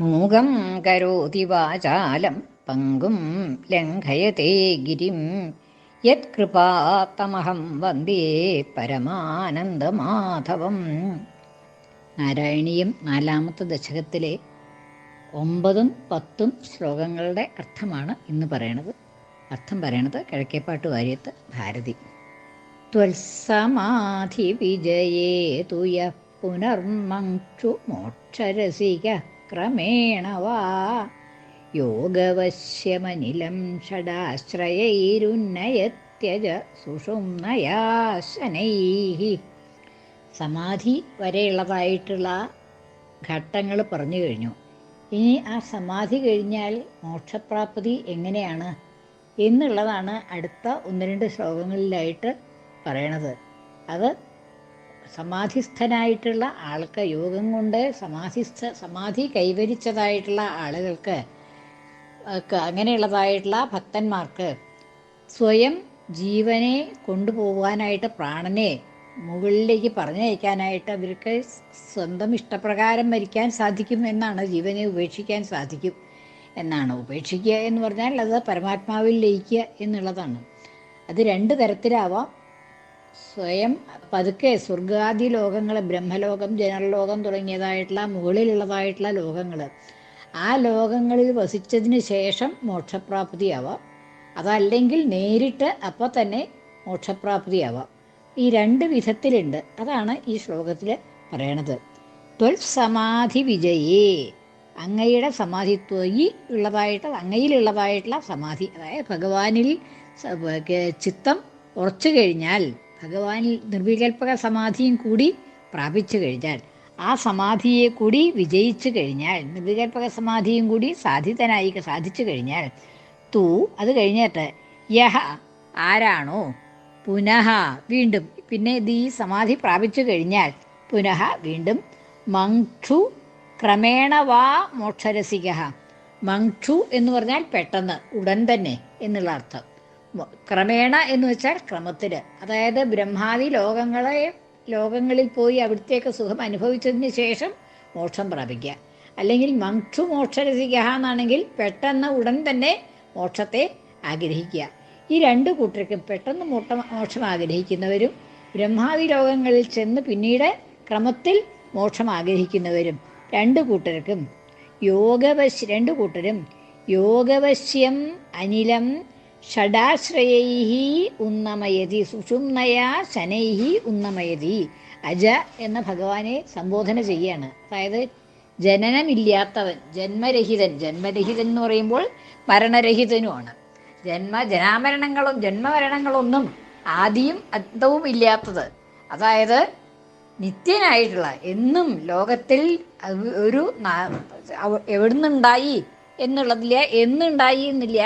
മൂകം കരോതി വാചാലം പങ്കും ലംഘയത്തെ ഗിരിം. യത്കൃപാത്തമഹം വന്ദേ പരമാനന്ദമാധവം. നാരായണീയം നാലാമത്തെ ദശകത്തിലെ ഒമ്പതും പത്തും ശ്ലോകങ്ങളുടെ അർത്ഥമാണ് ഇന്ന് പറയണത്. അർത്ഥം പറയണത് കിഴക്കേപ്പാട്ട് വാര്യത്ത് ഭാരതി. ത്വത്സമാധി വിജയേ തുയ മോക്ഷരസിക ക്രമേണ വാ യോഗവശ്യമനിലം ഷടാശ്രയൈരുന്നയത്യജ സുഷുമ്നയാ ശനൈः സമാധി വരെയുള്ളതായിട്ടുള്ള ഘട്ടങ്ങൾ പറഞ്ഞു കഴിഞ്ഞു. ഇനി ആ സമാധി കഴിഞ്ഞാൽ മോക്ഷപ്രാപ്തി എങ്ങനെയാണ് എന്നുള്ളതാണ് അടുത്ത ഒന്ന് രണ്ട് ശ്ലോകങ്ങളിലായിട്ട് പറയണത്. അത് സമാധിസ്ഥനായിട്ടുള്ള ആൾക്ക് യോഗം കൊണ്ട് സമാധിസ്ഥ സമാധി കൈവരിച്ചതായിട്ടുള്ള ആളുകൾക്ക് അങ്ങനെയുള്ളതായിട്ടുള്ള ഭക്തന്മാർക്ക് സ്വയം ജീവനെ കൊണ്ടുപോകാനായിട്ട് പ്രാണനെ മുകളിലേക്ക് പറഞ്ഞയക്കാനായിട്ട് അവർക്ക് സ്വന്തം ഇഷ്ടപ്രകാരം മരിക്കാൻ സാധിക്കും എന്നാണ് ജീവനെ ഉപേക്ഷിക്കാൻ സാധിക്കും എന്നാണ്. ഉപേക്ഷിക്കുക എന്ന് പറഞ്ഞാൽ അത് പരമാത്മാവിൽ ലയിക്കുക എന്നുള്ളതാണ്. അത് രണ്ട് തരത്തിലാവാം. സ്വയം പതുക്കെ സ്വർഗാദി ലോകങ്ങൾ ബ്രഹ്മലോകം ജനലോകം തുടങ്ങിയതായിട്ടുള്ള മുകളിലുള്ളതായിട്ടുള്ള ലോകങ്ങൾ ആ ലോകങ്ങളിൽ വസിച്ചതിന് ശേഷം മോക്ഷപ്രാപ്തിയാവാം. അതല്ലെങ്കിൽ നേരിട്ട് അപ്പോൾ തന്നെ മോക്ഷപ്രാപ്തിയാവാം. ഈ രണ്ട് വിധത്തിലുണ്ട്. അതാണ് ഈ ശ്ലോകത്തിൽ പറയണത്. ത്വൽ സമാധി വിജയേ. അങ്ങയുടെ സമാധി ത്വയി ഉള്ളതായിട്ട് അങ്ങയിലുള്ളതായിട്ടുള്ള സമാധി. അതായത് ഭഗവാനിൽ ചിത്തം ഉറച്ചു കഴിഞ്ഞാൽ ഭഗവാനിൽ നിർവികൽപക സമാധിയും കൂടി പ്രാപിച്ചു കഴിഞ്ഞാൽ ആ സമാധിയെ കൂടി വിജയിച്ചു കഴിഞ്ഞാൽ നിർവികൽപക സമാധിയും കൂടി സാധിതനായി സാധിച്ചു കഴിഞ്ഞാൽ തൂ അത് കഴിഞ്ഞിട്ട് യഹ ആരാണോ പുനഃ വീണ്ടും പിന്നെ ഇത് ഈ സമാധി പ്രാപിച്ചു കഴിഞ്ഞാൽ പുനഃ വീണ്ടും മങ്ക്ഷു ക്രമേണ വാ മോക്ഷരസിക മങ്ക്ഷു എന്ന് പറഞ്ഞാൽ പെട്ടെന്ന് ഉടൻ തന്നെ എന്നുള്ള അർത്ഥം. ക്രമേണ എന്ന് വെച്ചാൽ ക്രമത്തിൽ അതായത് ബ്രഹ്മാവി ലോകങ്ങളെ ലോകങ്ങളിൽ പോയി അവിടുത്തേക്ക് സുഖം അനുഭവിച്ചതിന് ശേഷം മോക്ഷം പ്രാപിക്കുക. അല്ലെങ്കിൽ മങ്ക്ഷു മോക്ഷരസിക എന്നാണെങ്കിൽ പെട്ടെന്ന് ഉടൻ തന്നെ മോക്ഷത്തെ ആഗ്രഹിക്കുക. ഈ രണ്ട് കൂട്ടർക്കും പെട്ടെന്ന് മോട്ട മോക്ഷം ആഗ്രഹിക്കുന്നവരും ബ്രഹ്മാവി ലോകങ്ങളിൽ ചെന്ന് പിന്നീട് ക്രമത്തിൽ മോക്ഷം ആഗ്രഹിക്കുന്നവരും രണ്ട് കൂട്ടർക്കും യോഗവശ്യ രണ്ട് കൂട്ടരും യോഗവശ്യം അനിലം ഷഡാശ്രയൈ ഉന്നമയതി സുഷുമ്നയാ ശനൈഹി ഉന്നമയതി അജ എന്ന ഭഗവാനെ സംബോധന ചെയ്യാണ്. അതായത് ജനനമില്ലാത്തവൻ ജന്മരഹിതൻ ജന്മരഹിതൻ എന്ന് പറയുമ്പോൾ മരണരഹിതനുമാണ്. ജന്മ ജനാമരണങ്ങളും ജന്മമരണങ്ങളൊന്നും ആദിയും അന്തവും ഇല്ലാത്തത്. അതായത് നിത്യനായിട്ടുള്ള എന്നും ലോകത്തിൽ ഒരു എവിടുന്നുണ്ടായി എന്നുള്ളതില്ല എന്നുണ്ടായി എന്നില്ല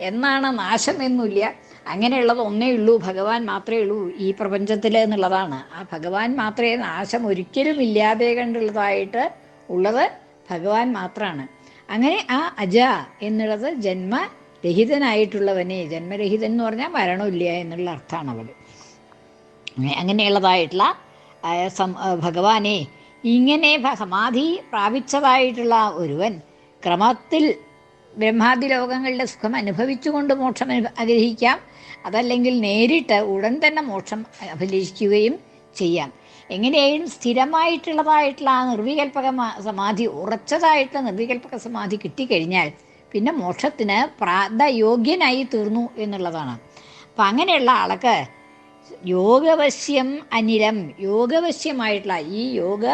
എന്നാണ് നാശം എന്നില്ല അങ്ങനെയുള്ളത് ഒന്നേ ഉള്ളൂ. ഭഗവാൻ മാത്രമേ ഉള്ളൂ ഈ പ്രപഞ്ചത്തിൽ എന്നുള്ളതാണ്. ആ ഭഗവാൻ മാത്രമേ നാശം ഒരിക്കലും ഇല്ലാതെ കണ്ടുള്ളതായിട്ട് ഉള്ളത് ഭഗവാൻ മാത്രമാണ് അങ്ങനെ ആ അജ എന്നുള്ളത് ജന്മരഹിതനായിട്ടുള്ളവനെ ജന്മരഹിതൻ എന്ന് പറഞ്ഞാൽ മരണമില്ല എന്നുള്ള അർത്ഥമാണ് അവൾ അങ്ങനെയുള്ളതായിട്ടുള്ള ഭഗവാനെ ഇങ്ങനെ സമാധി പ്രാപിച്ചതായിട്ടുള്ള ഒരുവൻ ക്രമത്തിൽ ബ്രഹ്മാദി ലോകങ്ങളുടെ സുഖം അനുഭവിച്ചുകൊണ്ട് മോക്ഷം ആഗ്രഹിക്കാം അതല്ലെങ്കിൽ നേരിട്ട് ഉടൻ തന്നെ മോക്ഷം അഭിലഷിക്കുകയും ചെയ്യാം. എങ്ങനെയും സ്ഥിരമായിട്ടുള്ളതായിട്ടുള്ള ആ നിർവികൽപക സമാധി ഉറച്ചതായിട്ടുള്ള നിർവികൽപക സമാധി കിട്ടിക്കഴിഞ്ഞാൽ പിന്നെ മോക്ഷത്തിന് പ്രാതയോഗ്യനായി തീർന്നു എന്നുള്ളതാണ്. അപ്പം അങ്ങനെയുള്ള ആൾക്ക് യോഗവശ്യം അനിലം. യോഗവശ്യമായിട്ടുള്ള ഈ യോഗ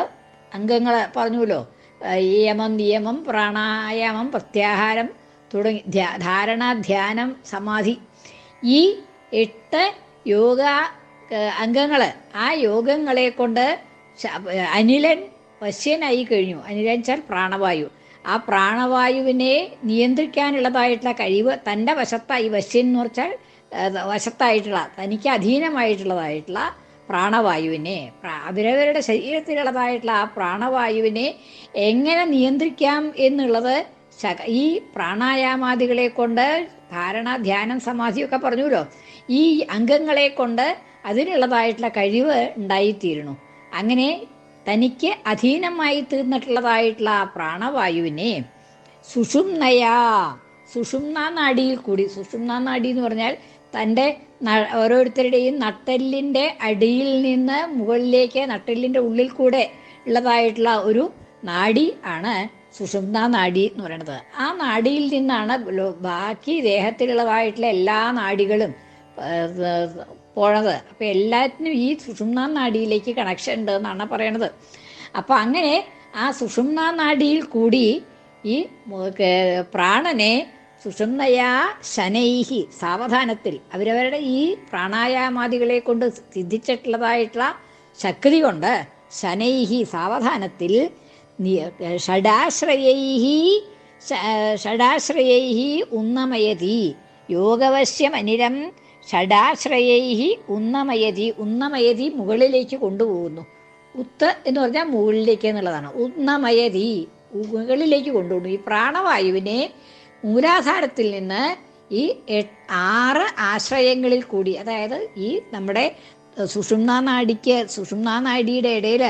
അംഗങ്ങൾ പറഞ്ഞുല്ലോ യമം നിയമം പ്രാണായാമം പ്രത്യാഹാരം തുടങ്ങി ധാരണ ധ്യാനം സമാധി. ഈ എട്ട് യോഗ അംഗങ്ങൾ ആ യോഗങ്ങളെ കൊണ്ട് അനിലൻ വശ്യനായി കഴിഞ്ഞു. അനിലൻ വെച്ചാൽ പ്രാണവായു. ആ പ്രാണവായുവിനെ നിയന്ത്രിക്കാനുള്ളതായിട്ടുള്ള കഴിവ് തന്റെ വശത്തായി വശ്യൻ എന്ന് വെച്ചാൽ വശത്തായിട്ടുള്ള തനിക്ക് അധീനമായിട്ടുള്ളതായിട്ടുള്ള പ്രാണവായുവിനെ അവരവരുടെ ശരീരത്തിലുള്ളതായിട്ടുള്ള ആ പ്രാണവായുവിനെ എങ്ങനെ നിയന്ത്രിക്കാം എന്നുള്ളത് ഈ പ്രാണായാമാദികളെ കൊണ്ട് ധാരണ ധ്യാനം സമാധിയൊക്കെ പറഞ്ഞുല്ലോ ഈ അംഗങ്ങളെ കൊണ്ട് അതിനുള്ളതായിട്ടുള്ള കഴിവ് ഉണ്ടായിത്തീരണു അങ്ങനെ തനിക്ക് അധീനമായി തീർന്നിട്ടുള്ളതായിട്ടുള്ള ആ പ്രാണവായുവിനെ സുഷുംനയാ സുഷുമ്ന നാഡിയിൽ കൂടി സുഷുമ്ന നാഡി എന്ന് പറഞ്ഞാൽ തന്റെ ഓരോരുത്തരുടെയും നട്ടെല്ലിന്റെ അടിയിൽ നിന്ന് മുകളിലേക്ക് നട്ടെല്ലിന്റെ ഉള്ളിൽ കൂടെ ഉള്ളതായിട്ടുള്ള ഒരു നാഡി ആണ് സുഷുമ്ന നാഡി എന്ന് പറയുന്നത്. ആ നാഡിയിൽ നിന്നാണ് ബാക്കി ദേഹത്തിലുള്ളതായിട്ടുള്ള എല്ലാ നാഡികളും പോണത്. അപ്പം എല്ലാത്തിനും ഈ സുഷുമ്ന നാഡിയിലേക്ക് കണക്ഷൻ ഉണ്ട് എന്നാണ് പറയണത്. അപ്പം അങ്ങനെ ആ സുഷുമ്ന നാഡിയിൽ കൂടി ഈ പ്രാണനെ സുഷുമ്നയാ ശനൈഹി സാവധാനത്തിൽ. അവരവരുടെ ഈ പ്രാണായാമാദികളെ കൊണ്ട് സിദ്ധിച്ചിട്ടുള്ളതായിട്ടുള്ള ശക്തി കൊണ്ട് ശനൈഹി സാവധാനത്തിൽ ഷഡാശ്രയൈഹി ഷഡാശ്രയൈഹി ഉന്നമയതി. യോഗവശ്യമനിരം ഷഡാശ്രയൈഹി ഉന്നമയതി. ഉന്നമയതി മുകളിലേക്ക് കൊണ്ടുപോകുന്നു. ഉത്ത് എന്ന് പറഞ്ഞാൽ മുകളിലേക്ക് എന്നുള്ളതാണ്. ഉന്നമയതി. മുകളിലേക്ക് കൊണ്ടുപോകുന്നു. ഈ പ്രാണവായുവിനെ മൂലാധാരത്തിൽ നിന്ന് ഈ ആറ് ആശ്രയങ്ങളിൽ കൂടി അതായത് ഈ നമ്മുടെ സുഷുമ്നാ നാടിക്ക് സുഷുമ്നാ നാടിയുടെ ഇടയിൽ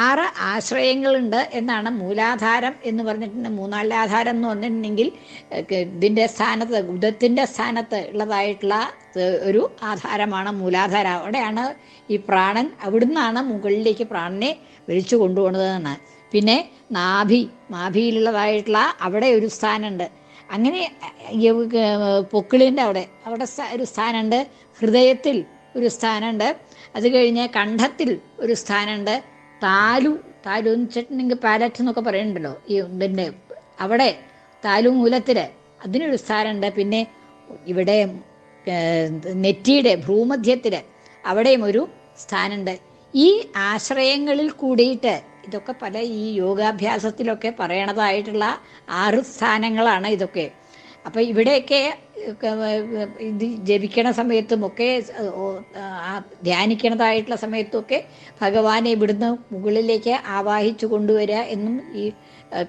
ആറ് ആശ്രയങ്ങളുണ്ട് എന്നാണ് മൂലാധാരം എന്ന് പറഞ്ഞിട്ടുണ്ട്. മൂന്നാലാധാരം എന്ന് പറഞ്ഞിട്ടുണ്ടെങ്കിൽ ഇതിന്റെ സ്ഥാനത്ത് ഉദത്തിന്റെ സ്ഥാനത്ത് ഉള്ളതായിട്ടുള്ള ഒരു ആധാരമാണ് മൂലാധാരം. അവിടെയാണ് ഈ പ്രാണൻ അവിടുന്നാണ് മുകളിലേക്ക് പ്രാണനെ വലിച്ചു കൊണ്ടുപോകുന്നതെന്നാണ് പിന്നെ നാഭി നാഭിയിലുള്ളതായിട്ടുള്ള അവിടെ ഒരു സ്ഥാനമുണ്ട്. അങ്ങനെ പൊക്കിളിന്റെ അവിടെ അവിടെ ഒരു സ്ഥാനമുണ്ട്. ഹൃദയത്തിൽ ഒരു സ്ഥാനമുണ്ട്. അത് കഴിഞ്ഞ് കണ്ഠത്തിൽ ഒരു സ്ഥാനമുണ്ട്. താലു താലു എന്ന് വെച്ചിട്ടുണ്ടെങ്കിൽ പാലറ്റ് എന്നൊക്കെ പറയുന്നുണ്ടല്ലോ ഈ ഇതിന്റെ അവിടെ താലു മൂലത്തിൽ അതിനൊരു സ്ഥാനമുണ്ട്. പിന്നെ ഇവിടെ നെറ്റിയുടെ ഭ്രൂമധ്യത്തിൽ അവിടെയും ഒരു സ്ഥാനമുണ്ട്. ഈ ആശ്രയങ്ങളിൽ കൂടിയിട്ട് ഇതൊക്കെ പല ഈ യോഗാഭ്യാസത്തിലൊക്കെ പറയണതായിട്ടുള്ള ആറ് സ്ഥാനങ്ങളാണ് ഇതൊക്കെ. അപ്പോൾ ഇവിടെയൊക്കെ ഇത് ജപിക്കണ സമയത്തും ഒക്കെ ആ ധ്യാനിക്കണതായിട്ടുള്ള സമയത്തുമൊക്കെ ഭഗവാനെ ഇവിടുന്ന് മുകളിലേക്ക് ആവാഹിച്ചു കൊണ്ടുവരിക എന്നും ഈ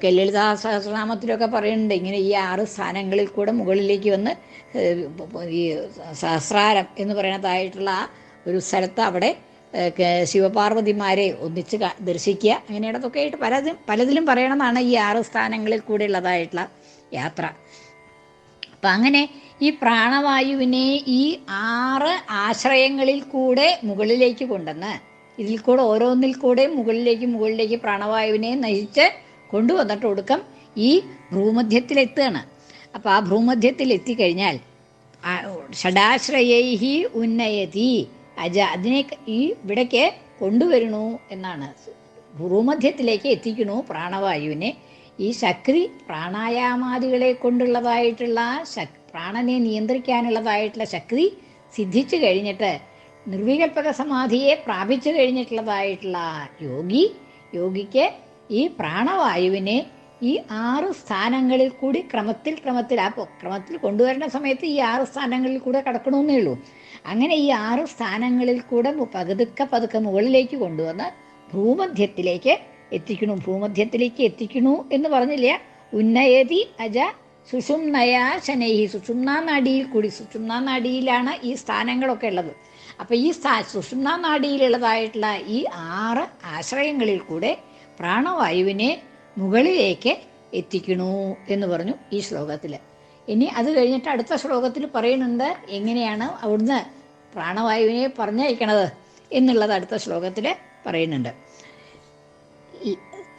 കല്ലളിതാ ലളിതാ സഹസ്രനാമത്തിലൊക്കെ പറയുന്നുണ്ട്. ഇങ്ങനെ ഈ ആറ് സ്ഥാനങ്ങളിൽ കൂടെ മുകളിലേക്ക് വന്ന് ഈ സഹസ്രാരം എന്ന് പറയുന്നതായിട്ടുള്ള ഒരു സ്ഥലത്ത് അവിടെ ശിവപാർവതിമാരെ ഒന്നിച്ച് ദർശിക്കുക. അങ്ങനെയുള്ളതൊക്കെ ആയിട്ട് പലതും പലതിലും പറയണമെന്നാണ് ഈ ആറ് സ്ഥാനങ്ങളിൽ കൂടെ ഉള്ളതായിട്ടുള്ള യാത്ര. അപ്പം അങ്ങനെ ഈ പ്രാണവായുവിനെ ഈ ആറ് ആശ്രയങ്ങളിൽ കൂടെ മുകളിലേക്ക് കൊണ്ടുവന്ന് ഇതിൽ കൂടെ ഓരോന്നിൽ കൂടെ മുകളിലേക്ക് മുകളിലേക്ക് പ്രാണവായുവിനെ നയിച്ച് കൊണ്ടുവന്നിട്ട് ഒടുക്കം ഈ ഭ്രൂമധ്യത്തിലെത്തുകയാണ്. അപ്പോൾ ആ ഭ്രൂമധ്യത്തിൽ എത്തിക്കഴിഞ്ഞാൽ ഷഡാശ്രയൈഹി ഉന്നയതി. അജ അതിനെ ഈ ഇവിടേക്ക് കൊണ്ടുവരണു എന്നാണ്. ഭൂമധ്യത്തിലേക്ക് എത്തിക്കണു പ്രാണവായുവിനെ. ഈ ശക്തി പ്രാണായാമാദികളെ കൊണ്ടുള്ളതായിട്ടുള്ള പ്രാണനെ നിയന്ത്രിക്കാനുള്ളതായിട്ടുള്ള ശക്തി സിദ്ധിച്ചു കഴിഞ്ഞിട്ട് നിർവികൽപക സമാധിയെ പ്രാപിച്ചു കഴിഞ്ഞിട്ടുള്ളതായിട്ടുള്ള യോഗി യോഗിക്ക് ഈ പ്രാണവായുവിനെ ഈ ആറ് സ്ഥാനങ്ങളിൽ കൂടി ക്രമത്തിൽ ക്രമത്തിൽ ആ ക്രമത്തിൽ കൊണ്ടുവരുന്ന സമയത്ത് ഈ ആറ് സ്ഥാനങ്ങളിൽ കൂടെ കടക്കണമെന്നേ ഉള്ളൂ. അങ്ങനെ ഈ ആറ് സ്ഥാനങ്ങളിൽ കൂടെ പകുതുക്കെ പതുക്കെ മുകളിലേക്ക് കൊണ്ടുവന്ന് ഭൂമധ്യത്തിലേക്ക് എത്തിക്കണു. ഭൂമധ്യത്തിലേക്ക് എത്തിക്കണു എന്ന് പറഞ്ഞില്ല? ഉന്നയതി അജ സുഷുംനയാ ശനൈഹി. സുഷുമ്നാ നാഡിയിൽ കൂടി. സുഷുമ്നാ നാഡിയിലാണ് ഈ സ്ഥാനങ്ങളൊക്കെ ഉള്ളത്. അപ്പം ഈ സ്ഥാ സുഷുമ്നാ നാഡിയിലുള്ളതായിട്ടുള്ള ഈ ആറ് ആശ്രയങ്ങളിൽ കൂടെ പ്രാണവായുവിനെ മുകളിലേക്ക് എത്തിക്കണു എന്ന് പറഞ്ഞു ഈ ശ്ലോകത്തിൽ ഇനി അത് കഴിഞ്ഞിട്ട് അടുത്ത ശ്ലോകത്തിൽ പറയുന്നുണ്ട് എങ്ങനെയാണ് അവിടുന്ന് പ്രാണവായുവിനെ പറഞ്ഞയക്കണത്? എന്നുള്ളത് അടുത്ത ശ്ലോകത്തിൽ പറയുന്നുണ്ട്.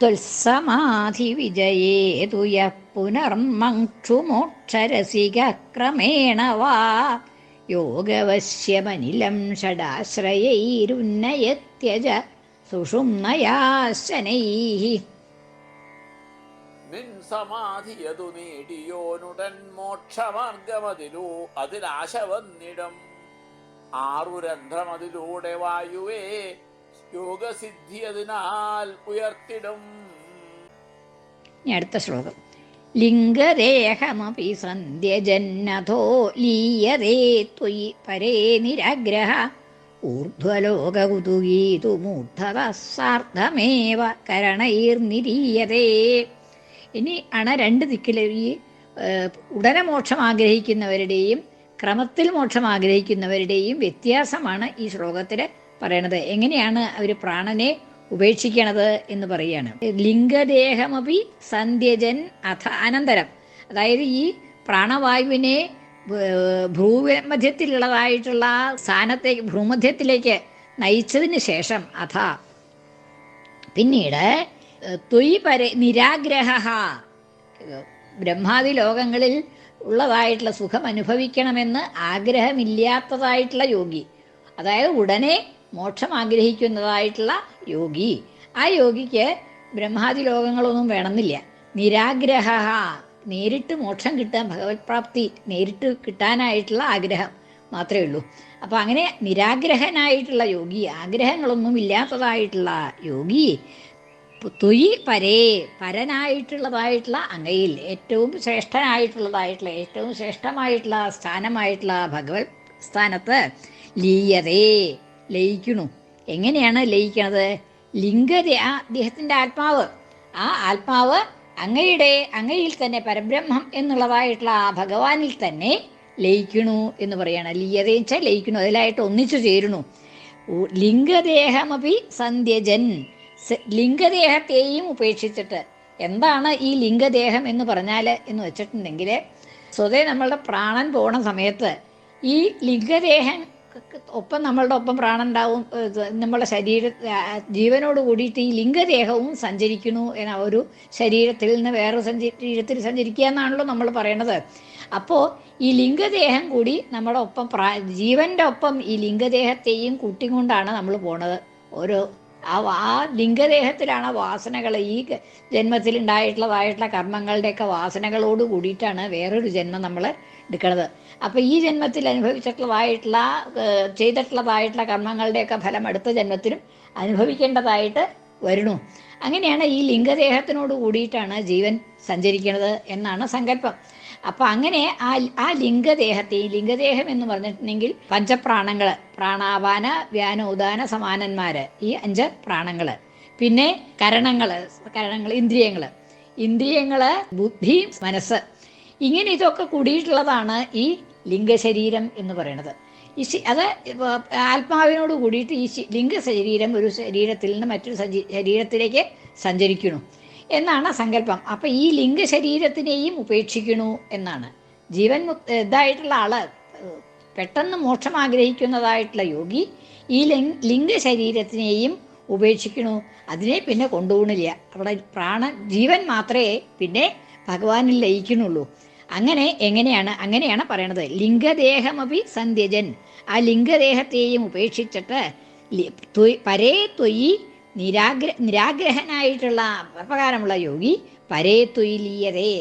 ത്വൽസമാധി വിജയേതുയ പുനർമക്ഷുമോക്ഷരസിക ക്രമേണ വാ. യോഗവശ്യമനിലം ഷഡാശ്രയൈരുന്നയത്യജ സുഷുമ്നയാശനൈः. നിൻ സമാധിയതു നേടിയോനുടൻ മോക്ഷമാർഗമതിലൂ അതിലാശ വന്നിടം ആറു രന്ധ്രമതിലൂടെ വായുവേ യോഗസിദ്ധി അതിനാൽ ഉയർത്തിടും അടുത്ത ശ്ലോകം. ലിംഗദേഹമപി സന്ധ്യജന്നഥോ ലീയതേ ത്വയി പരേ നിരാഗ്രഹ. ഊർധ്വലോകകുതുകീതു മൂർധത സാർദ്ധമേവ കരണൈർനിരീയതേ. ഇനി ആണ് രണ്ട് ദിക്കിലെ ഈ ഉടനെ മോക്ഷം ആഗ്രഹിക്കുന്നവരുടെയും ക്രമത്തിൽ മോക്ഷം ആഗ്രഹിക്കുന്നവരുടെയും വ്യത്യാസമാണ് ഈ ശ്ലോകത്തിൽ പറയണത്. എങ്ങനെയാണ് അവർ പ്രാണനെ ഉപേക്ഷിക്കണത് എന്ന് പറയുകയാണ് ലിംഗദേഹമപി സന്ധ്യജൻ അഥ അനന്തരം. അതായത് ഈ പ്രാണവായുവിനെ ഭ്രൂമധ്യത്തിലുള്ളതായിട്ടുള്ള സ്ഥാനത്തേക്ക് ഭ്രൂമധ്യത്തിലേക്ക് നയിച്ചതിന് ശേഷം അഥ. പിന്നീട് ത്വയ് പര നിരാഗ്രഹ ബ്രഹ്മാദി ലോകങ്ങളിൽ ഉള്ളതായിട്ടുള്ള സുഖം അനുഭവിക്കണമെന്ന് ആഗ്രഹമില്ലാത്തതായിട്ടുള്ള യോഗി. അതായത് ഉടനെ മോക്ഷം ആഗ്രഹിക്കുന്നതായിട്ടുള്ള യോഗി. ആ യോഗിക്ക് ബ്രഹ്മാദി ലോകങ്ങളൊന്നും വേണമെന്നില്ല. നിരാഗ്രഹ നേരിട്ട് മോക്ഷം കിട്ടാൻ ഭഗവത് പ്രാപ്തി നേരിട്ട് കിട്ടാനായിട്ടുള്ള ആഗ്രഹം മാത്രമേ ഉള്ളൂ. അപ്പോൾ അങ്ങനെ നിരാഗ്രഹനായിട്ടുള്ള യോഗി ആഗ്രഹങ്ങളൊന്നും ഇല്ലാത്തതായിട്ടുള്ള യോഗി തൊയ് പരേ പരനായിട്ടുള്ളതായിട്ടുള്ള അങ്ങയിൽ ഏറ്റവും ശ്രേഷ്ഠനായിട്ടുള്ളതായിട്ടുള്ള ഏറ്റവും ശ്രേഷ്ഠമായിട്ടുള്ള സ്ഥാനമായിട്ടുള്ള ഭഗവത് സ്ഥാനത്ത് ലീയതേ ലയിക്കണു എങ്ങനെയാണ് ലയിക്കണത്? ലിംഗത ആ അദ്ദേഹത്തിന്റെ ആത്മാവ് ആ ആത്മാവ് അങ്ങയുടെ അങ്ങയിൽ തന്നെ പരബ്രഹ്മം എന്നുള്ളതായിട്ടുള്ള ആ ഭഗവാനിൽ തന്നെ ലയിക്കണു എന്ന് പറയാണ്. ലീയതയെന്ന് വെച്ചാൽ ലയിക്കണു അതിലായിട്ട് ഒന്നിച്ചു ചേരുന്നു. ലിംഗദേഹമപി സന്ധ്യജൻ ലിംഗദേഹത്തെയും ഉപേക്ഷിച്ചിട്ട് എന്താണ് ഈ ലിംഗദേഹം എന്ന് പറഞ്ഞാൽ എന്ന് വെച്ചിട്ടുണ്ടെങ്കിൽ സ്വതേ നമ്മളുടെ പ്രാണൻ പോണ സമയത്ത് ഈ ലിംഗദേഹം ഒപ്പം നമ്മളുടെ ഒപ്പം പ്രാണൻ ഉണ്ടാവും നമ്മുടെ നമ്മളുടെ ശരീര ജീവനോട് കൂടിയിട്ട് ഈ ലിംഗദേഹവും സഞ്ചരിക്കുന്നു എന്ന ഒരു ശരീരത്തിൽ നിന്ന് വേറെ ശരീരത്തിൽ സഞ്ചരിക്കുക എന്നാണല്ലോ നമ്മൾ പറയണത്. അപ്പോൾ ഈ ലിംഗദേഹം കൂടി നമ്മുടെ ഒപ്പം പ്രാ ജീവന്റെ ഒപ്പം ഈ ലിംഗദേഹത്തെയും കൂട്ടിക്കൊണ്ടാണ് നമ്മൾ പോണത്. ഓരോ ആ ആ ലിംഗദേഹത്തിലാണ് വാസനകൾ ഈ ജന്മത്തിൽ ഉണ്ടായിട്ടുള്ളതായിട്ടുള്ള കർമ്മങ്ങളുടെയൊക്കെ വാസനകളോട് കൂടിയിട്ടാണ് വേറൊരു ജന്മം നമ്മൾ എടുക്കുന്നത് അപ്പോൾ ഈ ജന്മത്തിൽ അനുഭവിച്ചിട്ടുള്ളതായിട്ടുള്ള ചെയ്തിട്ടുള്ളതായിട്ടുള്ള കർമ്മങ്ങളുടെയൊക്കെ ഫലം അടുത്ത ജന്മത്തിലും അനുഭവിക്കേണ്ടതായിട്ട് വരുന്നു. അങ്ങനെയാണ് ഈ ലിംഗദേഹത്തിനോട് കൂടിയിട്ടാണ് ജീവൻ സഞ്ചരിക്കുന്നത് എന്നാണ് സങ്കല്പം. അപ്പൊ അങ്ങനെ ആ ആ ലിംഗദേഹത്തെ ഈ ലിംഗദേഹം എന്ന് പറഞ്ഞിട്ടുണ്ടെങ്കിൽ പഞ്ചപ്രാണങ്ങൾ പ്രാണാപാന വ്യാന ഉദാന സമാനന്മാര് ഈ അഞ്ച് പ്രാണങ്ങൾ. പിന്നെ കരണങ്ങൾ കരണങ്ങൾ ഇന്ദ്രിയങ്ങൾ. ഇന്ദ്രിയങ്ങൾ ബുദ്ധി മനസ്സ്. ഇങ്ങനെ ഇതൊക്കെ കൂടിയിട്ടുള്ളതാണ് ഈ ലിംഗശരീരം എന്ന് പറയുന്നത്. ഈ അത് ആത്മാവിനോട് കൂടിയിട്ട് ഈ ലിംഗ ലിംഗശരീരം ഒരു ശരീരത്തിൽ നിന്ന് മറ്റൊരു ശരീരത്തിലേക്ക് സഞ്ചരിക്കുന്നു. എന്നാണ് സങ്കല്പം. അപ്പം ഈ ലിംഗ ശരീരത്തിനെയും ഉപേക്ഷിക്കണു എന്നാണ്. ജീവൻ ഇതായിട്ടുള്ള ആൾ പെട്ടെന്ന് മോക്ഷം ആഗ്രഹിക്കുന്നതായിട്ടുള്ള യോഗി ഈ ലിംഗ ശരീരത്തിനെയും ഉപേക്ഷിക്കണു അതിനെ പിന്നെ കൊണ്ടുപോകണില്ല അവിടെ പ്രാണ ജീവൻ മാത്രമേ പിന്നെ ഭഗവാനിൽ ലയിക്കുന്നുള്ളൂ. അങ്ങനെ എങ്ങനെയാണ് അങ്ങനെയാണ് പറയണത്. ലിംഗദേഹമപി സന്ധ്യജൻ. ആ ലിംഗദേഹത്തെയും ഉപേക്ഷിച്ചിട്ട് പരേ ത്വയി നിരാഗ്ര നിരാഗ്രഹനായിട്ടുള്ള പ്രകാരമുള്ള യോഗി പരേ ത്വയിലീയതേ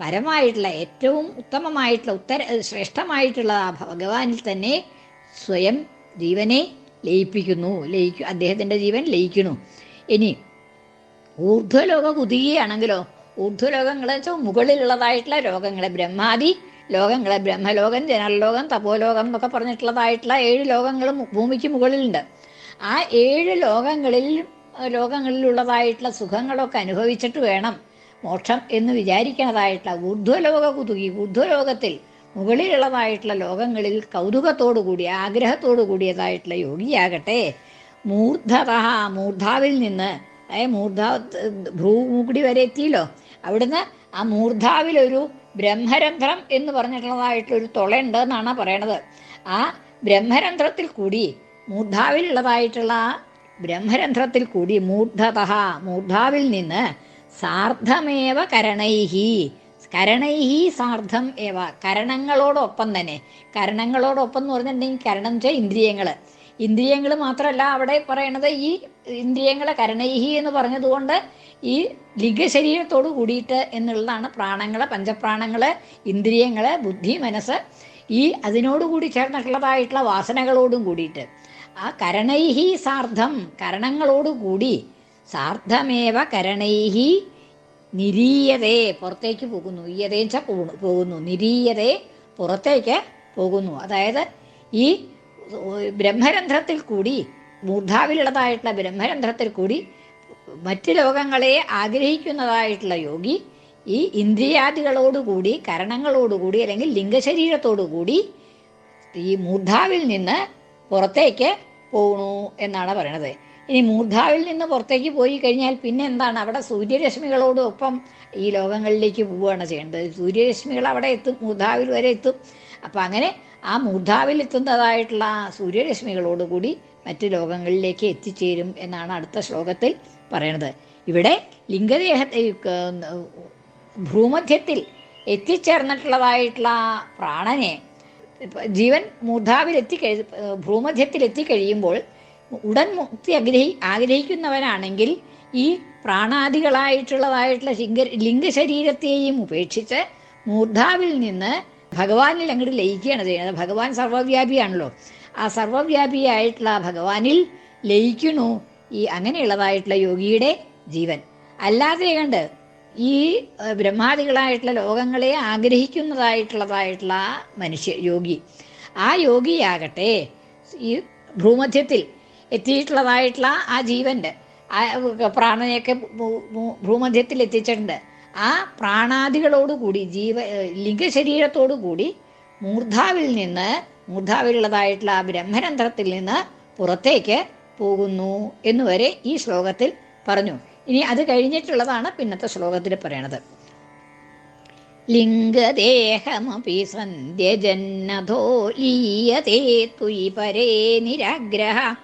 പരമായിട്ടുള്ള ഏറ്റവും ഉത്തമമായിട്ടുള്ള ഉത്തര ശ്രേഷ്ഠമായിട്ടുള്ള ഭഗവാനിൽ തന്നെ സ്വയം ജീവനെ ലയിപ്പിക്കുന്നു. ലയിക്കു അദ്ദേഹത്തിന്റെ ജീവൻ ലയിക്കുന്നു. ഇനി ഊർധ്വലോക കുതികയാണെങ്കിലോ ഊർധ്വലോകങ്ങൾ വെച്ചാൽ മുകളിലുള്ളതായിട്ടുള്ള രോഗങ്ങളെ ബ്രഹ്മാദി ലോകങ്ങളെ ബ്രഹ്മലോകം ജനലോകം തപോലോകം എന്നൊക്കെ പറഞ്ഞിട്ടുള്ളതായിട്ടുള്ള ഏഴ് ലോകങ്ങളും ഭൂമിക്ക് മുകളിലുണ്ട്. ആ ഏഴ് ലോകങ്ങളിൽ ലോകങ്ങളിലുള്ളതായിട്ടുള്ള സുഖങ്ങളൊക്കെ അനുഭവിച്ചിട്ട് വേണം മോക്ഷം എന്ന് വിചാരിക്കുന്നതായിട്ടുള്ള ഊർധ്വലോക കുതുകി ഊർധ്വലോകത്തിൽ മുകളിലുള്ളതായിട്ടുള്ള ലോകങ്ങളിൽ കൗതുകത്തോടു കൂടി ആഗ്രഹത്തോടു കൂടിയതായിട്ടുള്ള യോഗിയാകട്ടെ. മൂർധത മൂർധാവിൽ നിന്ന് അതായത് മൂർധ ഭ്രൂമുകുടി വരെ എത്തിയല്ലോ. അവിടുന്ന് ആ മൂർധാവിലൊരു ബ്രഹ്മരന്ധ്രം എന്ന് പറഞ്ഞിട്ടുള്ളതായിട്ടുള്ള ഒരു തുളയുണ്ട് എന്നാണ് പറയണത്. ആ ബ്രഹ്മരന്ധ്രത്തിൽ കൂടി മൂർധാവിലുള്ളതായിട്ടുള്ള ആ ബ്രഹ്മരന്ധ്രത്തിൽ കൂടി മൂർധത മൂർധാവിൽ നിന്ന് സാർദ്ധമേവ കരണൈഹി. കരണൈഹി സാർദ്ധം ഏവ കരണങ്ങളോടൊപ്പം തന്നെ. കരണങ്ങളോടൊപ്പം എന്ന് പറഞ്ഞിട്ടുണ്ടെങ്കിൽ കരണം വെച്ചാൽ ഇന്ദ്രിയങ്ങൾ ഇന്ദ്രിയങ്ങൾ മാത്രമല്ല അവിടെ പറയണത് ഈ ഇന്ദ്രിയങ്ങളെ കരണൈഹി എന്ന് പറഞ്ഞതുകൊണ്ട് ഈ ലിംഗശരീരത്തോട് കൂടിയിട്ട് എന്നുള്ളതാണ് പ്രാണങ്ങളെ പഞ്ചപ്രാണങ്ങൾ ഇന്ദ്രിയങ്ങൾ ബുദ്ധി മനസ്സ്. ഈ അതിനോടുകൂടി ചേർന്നിട്ടുള്ളതായിട്ടുള്ള വാസനകളോടും കൂടിയിട്ട്. ആ കരണൈഹി സാർദ്ധം കരണങ്ങളോടുകൂടി സാർദ്ധമേവ കരണൈഹി നിരീയതേ പുറത്തേക്ക് പോകുന്നു. ഈയതേച്ച പോകുന്നു. നിരീയതേ പുറത്തേക്ക് പോകുന്നു. അതായത് ഈ ബ്രഹ്മരന്ധ്രത്തിൽ കൂടി മൂർധാവിലുള്ളതായിട്ടുള്ള ബ്രഹ്മരന്ധ്രത്തിൽ കൂടി മറ്റ് ലോകങ്ങളെ ആഗ്രഹിക്കുന്നതായിട്ടുള്ള യോഗി ഈ ഇന്ദ്രിയാദികളോടുകൂടി കരണങ്ങളോടുകൂടി അല്ലെങ്കിൽ ലിംഗശരീരത്തോടുകൂടി ഈ മൂർധാവിൽ നിന്ന് പുറത്തേക്ക് പോകണു എന്നാണ് പറയണത്. ഇനി മൂർധാവിൽ നിന്ന് പുറത്തേക്ക് പോയി കഴിഞ്ഞാൽ പിന്നെ എന്താണ്? അവിടെ സൂര്യരശ്മികളോടൊപ്പം ഈ ലോകങ്ങളിലേക്ക് പോവുകയാണ് ചെയ്യേണ്ടത്. സൂര്യരശ്മികൾ അവിടെ എത്തും മൂർധാവിൽ വരെ എത്തും. അപ്പം അങ്ങനെ ആ മൂർധാവിൽ എത്തുന്നതായിട്ടുള്ള സൂര്യരശ്മികളോടുകൂടി മറ്റ് ലോകങ്ങളിലേക്ക് എത്തിച്ചേരും എന്നാണ് അടുത്ത ശ്ലോകത്തിൽ പറയണത്. ഇവിടെ ലിംഗദേഹത്തെ ഭ്രൂമധ്യത്തിൽ എത്തിച്ചേർന്നിട്ടുള്ളതായിട്ടുള്ള പ്രാണനെ ജീവൻ മൂർധാവിൽ എത്തിക്കഴി ഭ്രൂമധ്യത്തിൽ എത്തിക്കഴിയുമ്പോൾ ഉടൻ മുക്തി ആഗ്രഹി ആഗ്രഹിക്കുന്നവനാണെങ്കിൽ ഈ പ്രാണാദികളായിട്ടുള്ളതായിട്ടുള്ള ലിംഗ ലിംഗശരീരത്തെയും ഉപേക്ഷിച്ച് മൂർധാവിൽ നിന്ന് ഭഗവാനിൽ അങ്ങോട്ട് ലയിക്കുകയാണ് ചെയ്യുന്നത്. ഭഗവാൻ സർവവ്യാപിയാണല്ലോ ആ സർവവ്യാപിയായിട്ടുള്ള ഭഗവാനിൽ ലയിക്കുന്നു ഈ അങ്ങനെയുള്ളതായിട്ടുള്ള യോഗിയുടെ ജീവൻ. അല്ലാതെ കണ്ട് ഈ ബ്രഹ്മാദികളായിട്ടുള്ള ലോകങ്ങളെ ആഗ്രഹിക്കുന്നതായിട്ടുള്ളതായിട്ടുള്ള മനുഷ്യ യോഗി. ആ യോഗിയാകട്ടെ ഈ ഭൂമധ്യത്തിൽ എത്തിയിട്ടുള്ളതായിട്ടുള്ള ആ ജീവന്റെ ആ പ്രാണനെയൊക്കെ ഭൂമധ്യത്തിൽ എത്തിച്ചിട്ടുണ്ട്. ആ പ്രാണാദികളോടുകൂടി ജീവ ലിംഗശരീരത്തോടു കൂടി മൂർധാവിൽ നിന്ന് മൂർധാവിലുള്ളതായിട്ടുള്ള ആ ബ്രഹ്മരന്ധ്രത്തിൽ നിന്ന് പുറത്തേക്ക് പോകുന്നു എന്നുവരെ ഈ ശ്ലോകത്തിൽ പറഞ്ഞു. ഇനി അത് കഴിഞ്ഞിട്ടുള്ളതാണ് പിന്നത്തെ ശ്ലോകത്തിൽ പറയണത്. ലിംഗദേഹമപി സന്ധ്യജന്നധോ ലീയതേ തുയി പരേ നിരാഗ്രഹ.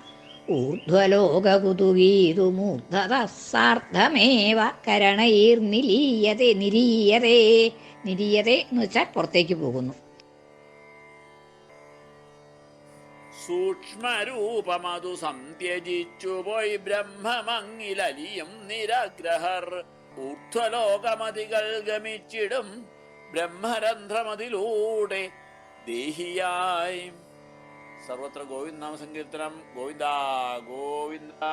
ഊർധ്വലോകകുതുകീതു മൂർധത സാർദ്ധമേവ കരണൈർനിലീയതേ നിരീയതേ നിരീയതേ എന്ന് വെച്ചാൽ പുറത്തേക്ക് പോകുന്നു. സൂക്ഷ്മരൂപമതു സന്ത്യജിച്ചു പോയി ബ്രഹ്മമങ്ങിലലിയും നിരാഗ്രഹർ. ഊർധ്വലോകമതികൾ ഗമിച്ചിടും ബ്രഹ്മരന്ധ്രമതിലൂടെ ദേഹിയായി. സർവത്ര ഗോവിന്ദ നാമസങ്കീർത്തനം. ഗോവിന്ദ ഗോവിന്ദ.